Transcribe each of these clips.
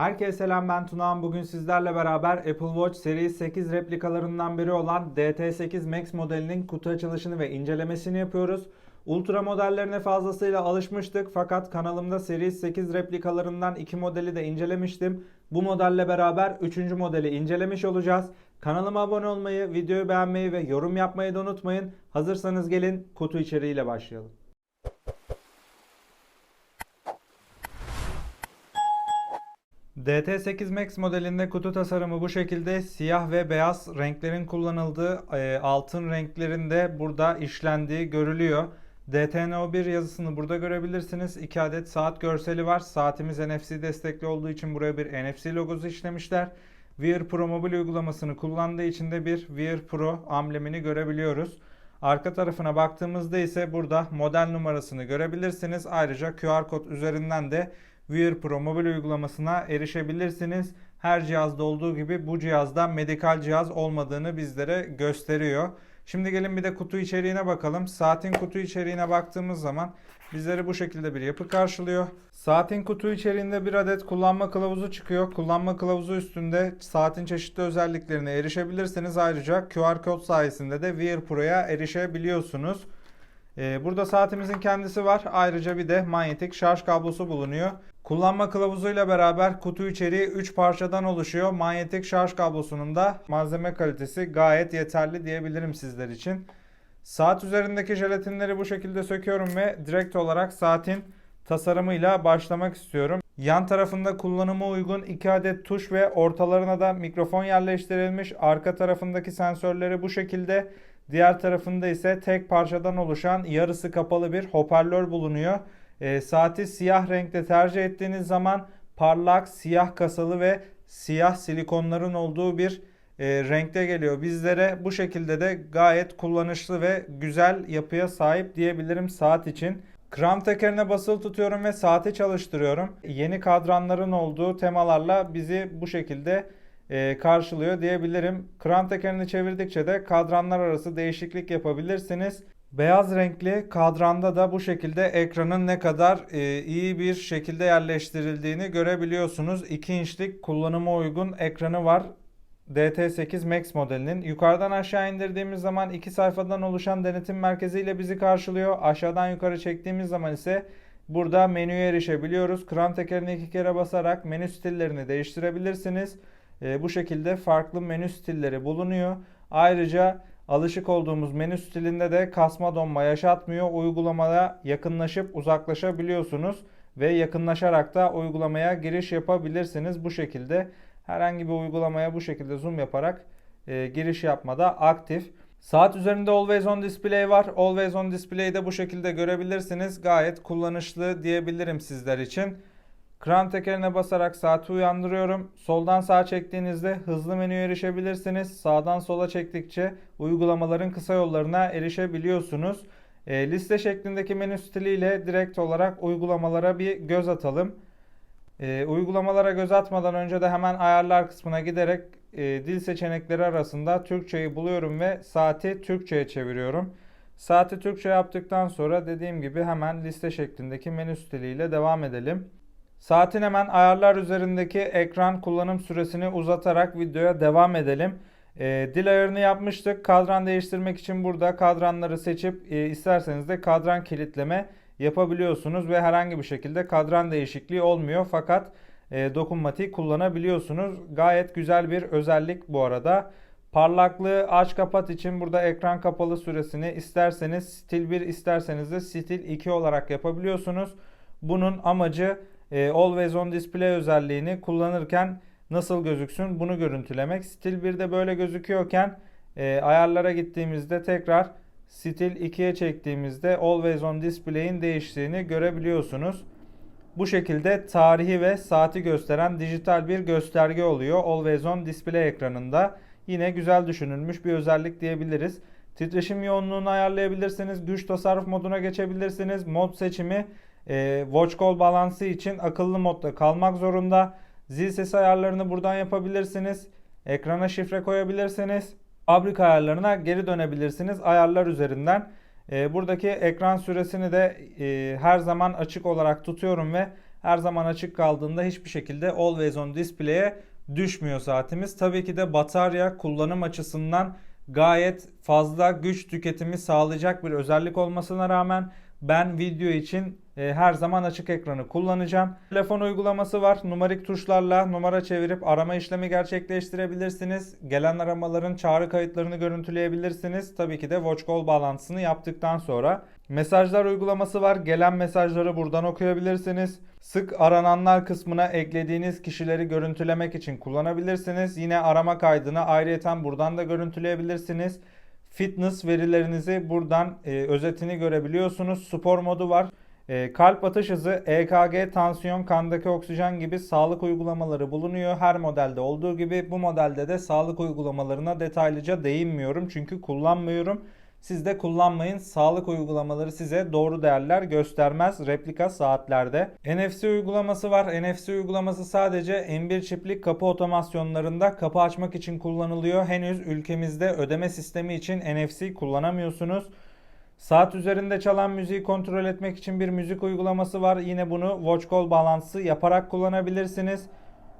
Herkese selam ben Tunağan. Bugün sizlerle beraber Apple Watch Series 8 replikalarından biri olan DT8 Max modelinin kutu açılışını ve incelemesini yapıyoruz. Ultra modellerine fazlasıyla alışmıştık fakat kanalımda Series 8 replikalarından iki modeli de incelemiştim. Bu modelle beraber 3. modeli incelemiş olacağız. Kanalıma abone olmayı, videoyu beğenmeyi ve yorum yapmayı da unutmayın. Hazırsanız gelin kutu içeriğiyle başlayalım. DT8 Max modelinde kutu tasarımı bu şekilde siyah ve beyaz renklerin kullanıldığı e, altın renklerinde burada işlendiği görülüyor. DTNO1 yazısını burada görebilirsiniz. 2 adet saat görseli var. Saatimiz NFC destekli olduğu için buraya bir NFC logosu işlemişler. Wear Pro mobil uygulamasını kullandığı için de bir Wear Pro amblemini görebiliyoruz. Arka tarafına baktığımızda ise burada model numarasını görebilirsiniz. Ayrıca QR kod üzerinden de Wear Pro mobil uygulamasına erişebilirsiniz. Her cihazda olduğu gibi bu cihazda medikal cihaz olmadığını bizlere gösteriyor. Şimdi gelin bir de kutu içeriğine bakalım. Saatin kutu içeriğine baktığımız zaman bizleri bu şekilde bir yapı karşılıyor. Saatin kutu içeriğinde bir adet kullanma kılavuzu çıkıyor. Kullanma kılavuzu üstünde saatin çeşitli özelliklerine erişebilirsiniz. Ayrıca QR kod sayesinde de Wear Pro'ya erişebiliyorsunuz. Ee, burada saatimizin kendisi var. Ayrıca bir de manyetik şarj kablosu bulunuyor. Kullanma kılavuzuyla beraber kutu içeriği 3 parçadan oluşuyor. Manyetik şarj kablosunun da malzeme kalitesi gayet yeterli diyebilirim sizler için. Saat üzerindeki jelatinleri bu şekilde söküyorum ve direkt olarak saatin tasarımıyla başlamak istiyorum. Yan tarafında kullanıma uygun 2 adet tuş ve ortalarına da mikrofon yerleştirilmiş. Arka tarafındaki sensörleri bu şekilde. Diğer tarafında ise tek parçadan oluşan yarısı kapalı bir hoparlör bulunuyor. E, saati siyah renkte tercih ettiğiniz zaman parlak, siyah kasalı ve siyah silikonların olduğu bir e, renkte geliyor bizlere. Bu şekilde de gayet kullanışlı ve güzel yapıya sahip diyebilirim saat için. Kram tekerine basılı tutuyorum ve saati çalıştırıyorum. Yeni kadranların olduğu temalarla bizi bu şekilde e, karşılıyor diyebilirim. Kram tekerini çevirdikçe de kadranlar arası değişiklik yapabilirsiniz. Beyaz renkli kadranda da bu şekilde ekranın ne kadar e, iyi bir şekilde yerleştirildiğini görebiliyorsunuz. 2 inçlik kullanıma uygun ekranı var. DT8 Max modelinin. Yukarıdan aşağı indirdiğimiz zaman iki sayfadan oluşan denetim merkezi ile bizi karşılıyor. Aşağıdan yukarı çektiğimiz zaman ise burada menüye erişebiliyoruz. Kram tekerini iki kere basarak menü stillerini değiştirebilirsiniz. E, bu şekilde farklı menü stilleri bulunuyor. Ayrıca alışık olduğumuz menü stilinde de kasma donma yaşatmıyor. Uygulamaya yakınlaşıp uzaklaşabiliyorsunuz ve yakınlaşarak da uygulamaya giriş yapabilirsiniz. Bu şekilde herhangi bir uygulamaya bu şekilde zoom yaparak e, giriş yapmada aktif. Saat üzerinde Always On Display var. Always On Display'i de bu şekilde görebilirsiniz. Gayet kullanışlı diyebilirim sizler için. Kran tekerine basarak saati uyandırıyorum. Soldan sağa çektiğinizde hızlı menüye erişebilirsiniz. Sağdan sola çektikçe uygulamaların kısa yollarına erişebiliyorsunuz. E, liste şeklindeki menü stiliyle direkt olarak uygulamalara bir göz atalım. E, uygulamalara göz atmadan önce de hemen ayarlar kısmına giderek e, dil seçenekleri arasında Türkçeyi buluyorum ve saati Türkçe'ye çeviriyorum. Saati Türkçe yaptıktan sonra dediğim gibi hemen liste şeklindeki menü stiliyle devam edelim. Saatin hemen ayarlar üzerindeki ekran kullanım süresini uzatarak videoya devam edelim. E, dil ayarını yapmıştık. Kadran değiştirmek için burada kadranları seçip e, isterseniz de kadran kilitleme yapabiliyorsunuz ve herhangi bir şekilde kadran değişikliği olmuyor. Fakat e, dokunmatiği kullanabiliyorsunuz. Gayet güzel bir özellik bu arada. Parlaklığı aç kapat için burada ekran kapalı süresini isterseniz stil 1 isterseniz de stil 2 olarak yapabiliyorsunuz. Bunun amacı e, Always On Display özelliğini kullanırken nasıl gözüksün bunu görüntülemek. Stil 1'de böyle gözüküyorken e, ayarlara gittiğimizde tekrar stil 2'ye çektiğimizde Always On Display'in değiştiğini görebiliyorsunuz. Bu şekilde tarihi ve saati gösteren dijital bir gösterge oluyor Always On Display ekranında. Yine güzel düşünülmüş bir özellik diyebiliriz. Titreşim yoğunluğunu ayarlayabilirsiniz. Güç tasarruf moduna geçebilirsiniz. Mod seçimi e, Watch Call balansı için akıllı modda kalmak zorunda. Zil sesi ayarlarını buradan yapabilirsiniz. Ekrana şifre koyabilirsiniz. Fabrika ayarlarına geri dönebilirsiniz ayarlar üzerinden. E, buradaki ekran süresini de e, her zaman açık olarak tutuyorum ve her zaman açık kaldığında hiçbir şekilde always on display'e düşmüyor saatimiz. Tabii ki de batarya kullanım açısından gayet fazla güç tüketimi sağlayacak bir özellik olmasına rağmen ben video için e, her zaman açık ekranı kullanacağım. Telefon uygulaması var. Numarik tuşlarla numara çevirip arama işlemi gerçekleştirebilirsiniz. Gelen aramaların çağrı kayıtlarını görüntüleyebilirsiniz. Tabii ki de Watch Call bağlantısını yaptıktan sonra. Mesajlar uygulaması var. Gelen mesajları buradan okuyabilirsiniz. Sık arananlar kısmına eklediğiniz kişileri görüntülemek için kullanabilirsiniz. Yine arama kaydını ayrıyeten buradan da görüntüleyebilirsiniz. Fitness verilerinizi buradan e, özetini görebiliyorsunuz. Spor modu var. E, kalp atış hızı, EKG, tansiyon, kandaki oksijen gibi sağlık uygulamaları bulunuyor. Her modelde olduğu gibi bu modelde de sağlık uygulamalarına detaylıca değinmiyorum çünkü kullanmıyorum. Siz de kullanmayın. Sağlık uygulamaları size doğru değerler göstermez replika saatlerde. NFC uygulaması var. NFC uygulaması sadece M1 çiplik kapı otomasyonlarında kapı açmak için kullanılıyor. Henüz ülkemizde ödeme sistemi için NFC kullanamıyorsunuz. Saat üzerinde çalan müziği kontrol etmek için bir müzik uygulaması var. Yine bunu Watch Call bağlantısı yaparak kullanabilirsiniz.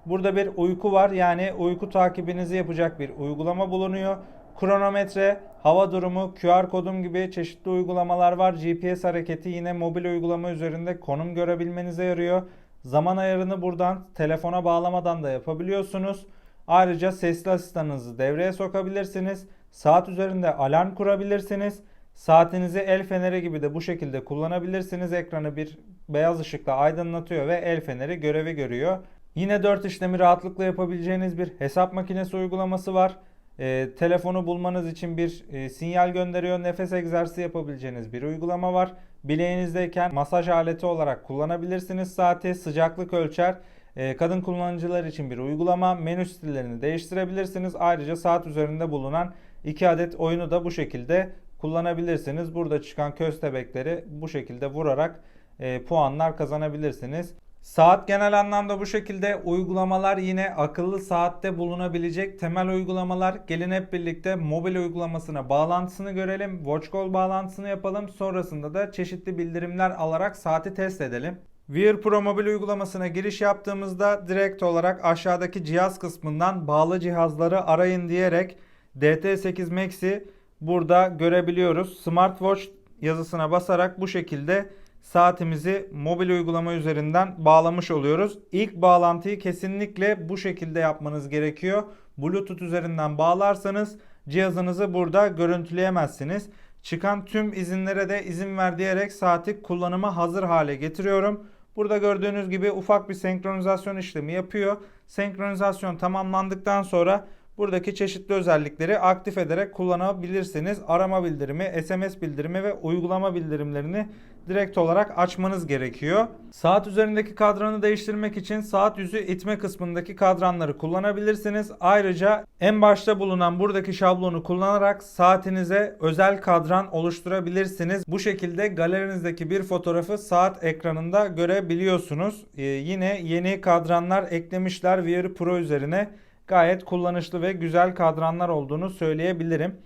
Burada bir uyku var. Yani uyku takibinizi yapacak bir uygulama bulunuyor. Kronometre, hava durumu, QR kodum gibi çeşitli uygulamalar var. GPS hareketi yine mobil uygulama üzerinde konum görebilmenize yarıyor. Zaman ayarını buradan telefona bağlamadan da yapabiliyorsunuz. Ayrıca sesli asistanınızı devreye sokabilirsiniz. Saat üzerinde alarm kurabilirsiniz. Saatinizi el feneri gibi de bu şekilde kullanabilirsiniz. Ekranı bir beyaz ışıkla aydınlatıyor ve el feneri görevi görüyor. Yine 4 işlemi rahatlıkla yapabileceğiniz bir hesap makinesi uygulaması var. E, telefonu bulmanız için bir e, sinyal gönderiyor. Nefes egzersizi yapabileceğiniz bir uygulama var. Bileğinizdeyken masaj aleti olarak kullanabilirsiniz saati. Sıcaklık ölçer. E, kadın kullanıcılar için bir uygulama. Menü stillerini değiştirebilirsiniz. Ayrıca saat üzerinde bulunan 2 adet oyunu da bu şekilde kullanabilirsiniz. Burada çıkan köstebekleri bu şekilde vurarak e, puanlar kazanabilirsiniz. Saat genel anlamda bu şekilde uygulamalar yine akıllı saatte bulunabilecek temel uygulamalar. Gelin hep birlikte mobil uygulamasına bağlantısını görelim. Watch Call bağlantısını yapalım. Sonrasında da çeşitli bildirimler alarak saati test edelim. Wear Pro mobil uygulamasına giriş yaptığımızda direkt olarak aşağıdaki cihaz kısmından bağlı cihazları arayın diyerek DT8 Max'i burada görebiliyoruz. Smartwatch yazısına basarak bu şekilde saatimizi mobil uygulama üzerinden bağlamış oluyoruz. İlk bağlantıyı kesinlikle bu şekilde yapmanız gerekiyor. Bluetooth üzerinden bağlarsanız cihazınızı burada görüntüleyemezsiniz. Çıkan tüm izinlere de izin ver diyerek saati kullanıma hazır hale getiriyorum. Burada gördüğünüz gibi ufak bir senkronizasyon işlemi yapıyor. Senkronizasyon tamamlandıktan sonra buradaki çeşitli özellikleri aktif ederek kullanabilirsiniz. Arama bildirimi, SMS bildirimi ve uygulama bildirimlerini direkt olarak açmanız gerekiyor. Saat üzerindeki kadranı değiştirmek için saat yüzü itme kısmındaki kadranları kullanabilirsiniz. Ayrıca en başta bulunan buradaki şablonu kullanarak saatinize özel kadran oluşturabilirsiniz. Bu şekilde galerinizdeki bir fotoğrafı saat ekranında görebiliyorsunuz. Ee, yine yeni kadranlar eklemişler Wear Pro üzerine. Gayet kullanışlı ve güzel kadranlar olduğunu söyleyebilirim.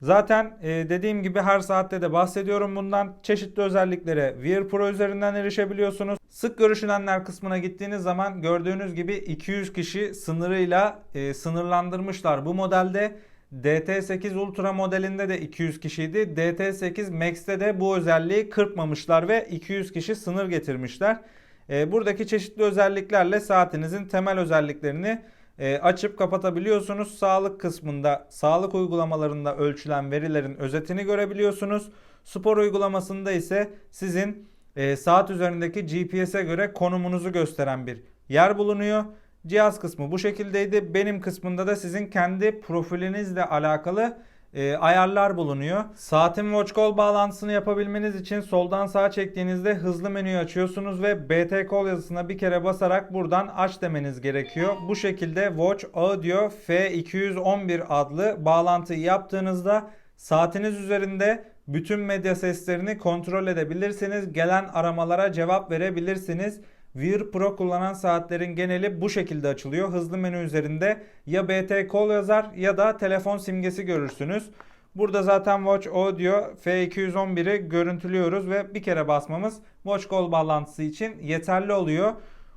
Zaten e, dediğim gibi her saatte de bahsediyorum bundan. Çeşitli özelliklere Wear Pro üzerinden erişebiliyorsunuz. Sık görüşülenler kısmına gittiğiniz zaman gördüğünüz gibi 200 kişi sınırıyla e, sınırlandırmışlar bu modelde. DT8 Ultra modelinde de 200 kişiydi. DT8 Max'te de bu özelliği kırpmamışlar ve 200 kişi sınır getirmişler. E, buradaki çeşitli özelliklerle saatinizin temel özelliklerini e, açıp kapatabiliyorsunuz. Sağlık kısmında sağlık uygulamalarında ölçülen verilerin özetini görebiliyorsunuz. Spor uygulamasında ise sizin e, saat üzerindeki GPS'e göre konumunuzu gösteren bir yer bulunuyor. Cihaz kısmı bu şekildeydi. Benim kısmında da sizin kendi profilinizle alakalı e, ayarlar bulunuyor. Saatin Watch Call bağlantısını yapabilmeniz için soldan sağa çektiğinizde hızlı menüyü açıyorsunuz ve BT Call yazısına bir kere basarak buradan aç demeniz gerekiyor. Bu şekilde Watch Audio F211 adlı bağlantıyı yaptığınızda saatiniz üzerinde bütün medya seslerini kontrol edebilirsiniz. Gelen aramalara cevap verebilirsiniz. Wear Pro kullanan saatlerin geneli bu şekilde açılıyor. Hızlı menü üzerinde ya BT Call yazar ya da telefon simgesi görürsünüz. Burada zaten Watch Audio F211'i görüntülüyoruz ve bir kere basmamız Watch Call bağlantısı için yeterli oluyor.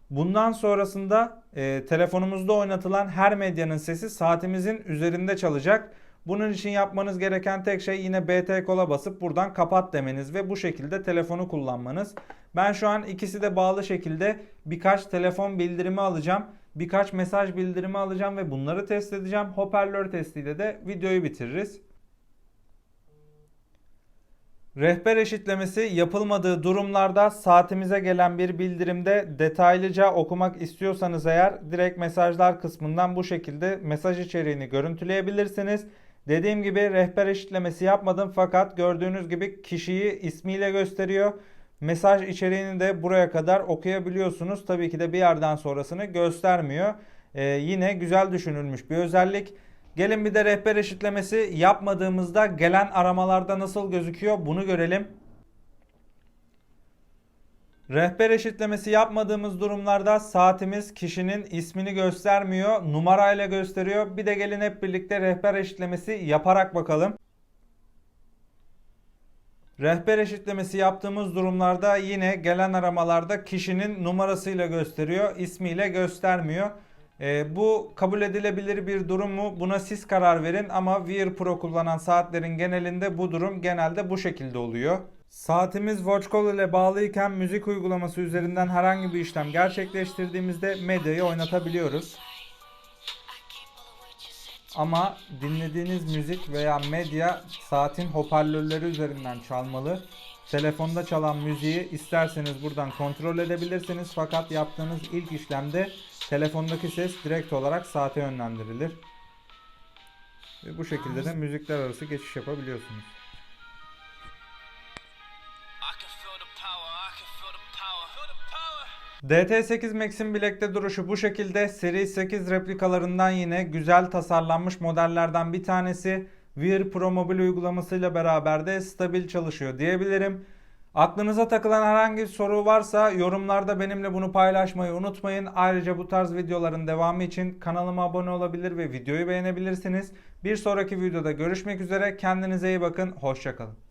Bundan sonrasında e, telefonumuzda oynatılan her medyanın sesi saatimizin üzerinde çalacak. Bunun için yapmanız gereken tek şey yine BT kola basıp buradan kapat demeniz ve bu şekilde telefonu kullanmanız. Ben şu an ikisi de bağlı şekilde birkaç telefon bildirimi alacağım. Birkaç mesaj bildirimi alacağım ve bunları test edeceğim. Hoparlör testiyle de videoyu bitiririz. Rehber eşitlemesi yapılmadığı durumlarda saatimize gelen bir bildirimde detaylıca okumak istiyorsanız eğer direkt mesajlar kısmından bu şekilde mesaj içeriğini görüntüleyebilirsiniz. Dediğim gibi rehber eşitlemesi yapmadım fakat gördüğünüz gibi kişiyi ismiyle gösteriyor. Mesaj içeriğini de buraya kadar okuyabiliyorsunuz. Tabii ki de bir yerden sonrasını göstermiyor. Ee, yine güzel düşünülmüş bir özellik. Gelin bir de rehber eşitlemesi yapmadığımızda gelen aramalarda nasıl gözüküyor bunu görelim. Rehber eşitlemesi yapmadığımız durumlarda saatimiz kişinin ismini göstermiyor, numarayla gösteriyor. Bir de gelin hep birlikte rehber eşitlemesi yaparak bakalım. Rehber eşitlemesi yaptığımız durumlarda yine gelen aramalarda kişinin numarasıyla gösteriyor, ismiyle göstermiyor. Ee, bu kabul edilebilir bir durum mu? Buna siz karar verin ama Wear Pro kullanan saatlerin genelinde bu durum genelde bu şekilde oluyor. Saatimiz Watch Call ile bağlıyken müzik uygulaması üzerinden herhangi bir işlem gerçekleştirdiğimizde medyayı oynatabiliyoruz. Ama dinlediğiniz müzik veya medya saatin hoparlörleri üzerinden çalmalı. Telefonda çalan müziği isterseniz buradan kontrol edebilirsiniz fakat yaptığınız ilk işlemde telefondaki ses direkt olarak saate yönlendirilir. Ve bu şekilde de müzikler arası geçiş yapabiliyorsunuz. DT8 Max'in bilekte duruşu bu şekilde. Seri 8 replikalarından yine güzel tasarlanmış modellerden bir tanesi. Wear Pro mobil uygulamasıyla beraber de stabil çalışıyor diyebilirim. Aklınıza takılan herhangi bir soru varsa yorumlarda benimle bunu paylaşmayı unutmayın. Ayrıca bu tarz videoların devamı için kanalıma abone olabilir ve videoyu beğenebilirsiniz. Bir sonraki videoda görüşmek üzere. Kendinize iyi bakın. Hoşçakalın.